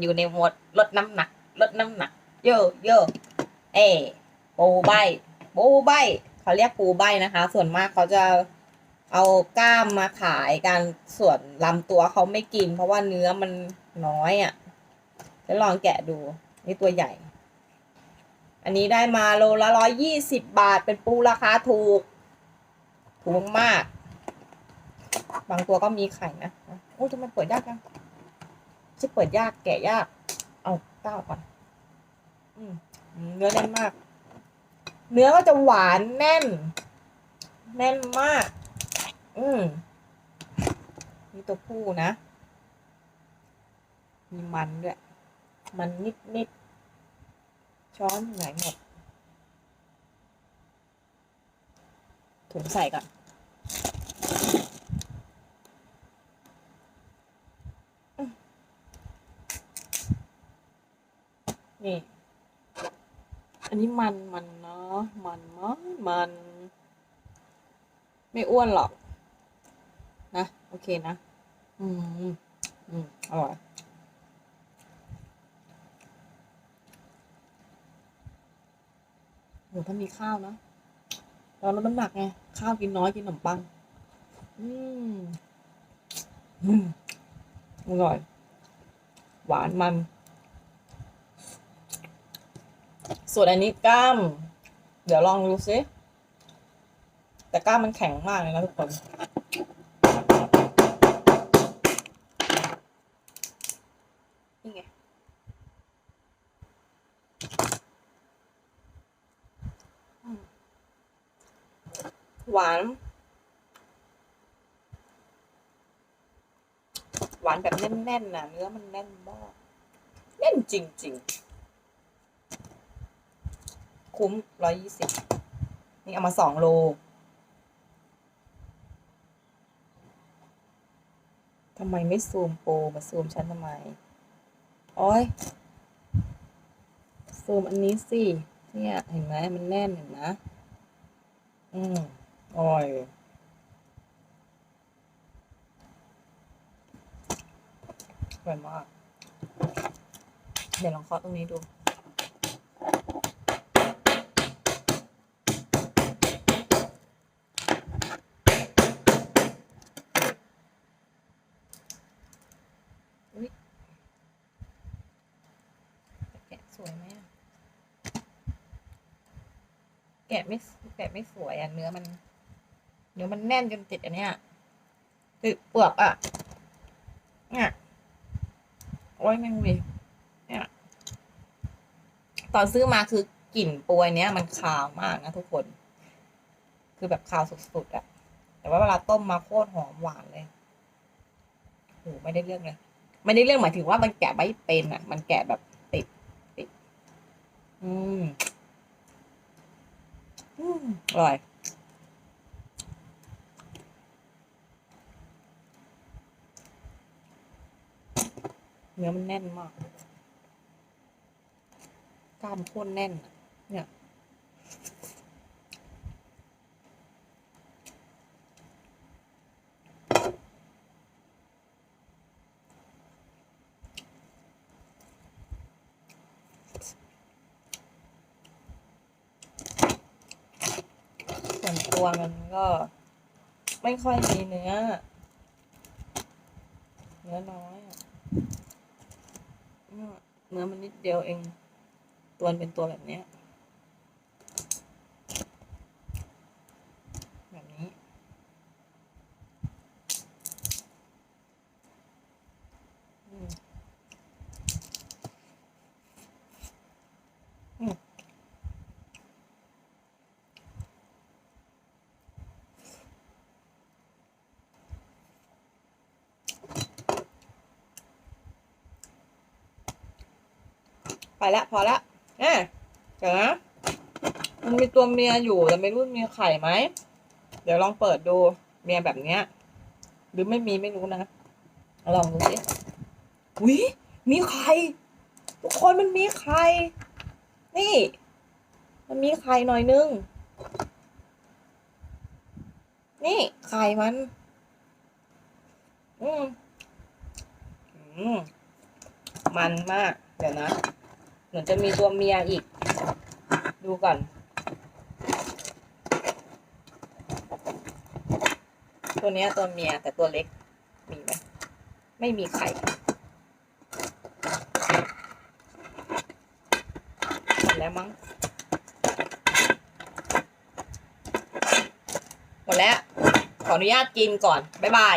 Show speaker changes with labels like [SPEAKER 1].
[SPEAKER 1] อยู่ในหมวดลดน้ำหนัก ลดน้ำหนัก เยอะเยอะเอปูใบปูใบเขาเรียกปูใบนะคะ ส่วนมากเขาจะเอาก้ามมาขายกันส่วนลำตัวเขาไม่กิน เพราะว่าเนื้อมันน้อยอะ่ะจะลองแกะดู นี่ตัวใหญ่ อันนี้ได้มาโลละร้อยยี่สิบบาทเป็นปูราคาถูก ถูกมาก บางตัวก็มีไข่นะโอ้ทำไมเปิดยากจัง จะเปิดยากแกะยาก เอาก้าวก่อนอเนื้อแน่นมาก เนื้อก็จะหวานแน่น แน่นมาก อืมนี่ตัวผู้นะ มีมันด้วย มันนิดนิดๆช้อนไหนหมดถุงใส่ก่อน นี่ อันนี้มันมันเนาะมันมันมัน ไม่อ้วนหรอก นะ โอเคนะ อืม อืมอร่อยโหถ้ามีข้าวนะเราลดน้ำหนักไง ข้าวกินน้อยกินขนมปัง อืม อืมอร่อย หวานมัน ส่วนอันนี้กล้าม เดี๋ยวลองดูซิ แต่กล้ามมันแข็งมากเลยนะทุกคน นี่ไง หวาน หวานแบบแน่นๆนะเนื้อมันแน่นมาก แน่นจริง ๆ คุ้มร้อยยี่สิบนี่เอามาสองโล ทำไมไม่ซูมโปรมาซูมฉันทำไม โอ้ย ซูมอันนี้สิ เนี่ย เห็นไหมมันแน่นเห็นนะอืมโอ้ยสวยมาก เดี๋ยวลองเคาะตรงนี้ดู อุ๊ยแกะสวยไหมอะ แกะไม่แกะไม่สวยอะเนื้อมัน เนื้อมันแน่นจนติดอันเนี้ยติดเปลือกอะเนี่ยโอ้ยแมงมีเนี่ยตอนซื้อมาคือกลิ่นปวยเนี้ยมันคาวมากนะทุกคน คือแบบคาวสุดๆอะแต่ว่าเวลาต้มมาโคตรหอมหวานเลยโหไม่ได้เรื่องเลย ไม่ได้เรื่องหมายถึงว่ามันแกะไม่เป็นอะมันแกะแบบติดติด อืม อร่อย เนื้อมันแน่นมาก กล้ามข้นแน่น เนี่ย ส่วนตัวมันก็ไม่ค่อยมีเนื้อ เนื้อน้อยอะเนื้อมันนิดเดียวเอง ตัวเป็นตัวแบบเนี้ย ไปละพอละเอ๊ะเดี๋ยวนะมันมีตัวเมียอยู่แต่ไม่รู้มีไข่ไหม เดี๋ยวลองเปิดดูเมียแบบเนี้ย หรือไม่มีไม่รู้นะลองดูสิอุ้ยมีไข่ทุกคนมันมีไข่นี่ มันมีไข่หน่อยนึง นี่ไข่มัน อืมอืมมันมาก เดี๋ยวนะ เหมือนจะมีตัวเมียอีก ดูก่อน ตัวเนี้ยตัวเมียแต่ตัวเล็ก มีไหม ไม่มีไข่หมดแล้วมั้ง หมดแล้ว ขออนุญาตกินก่อน บ๊ายบาย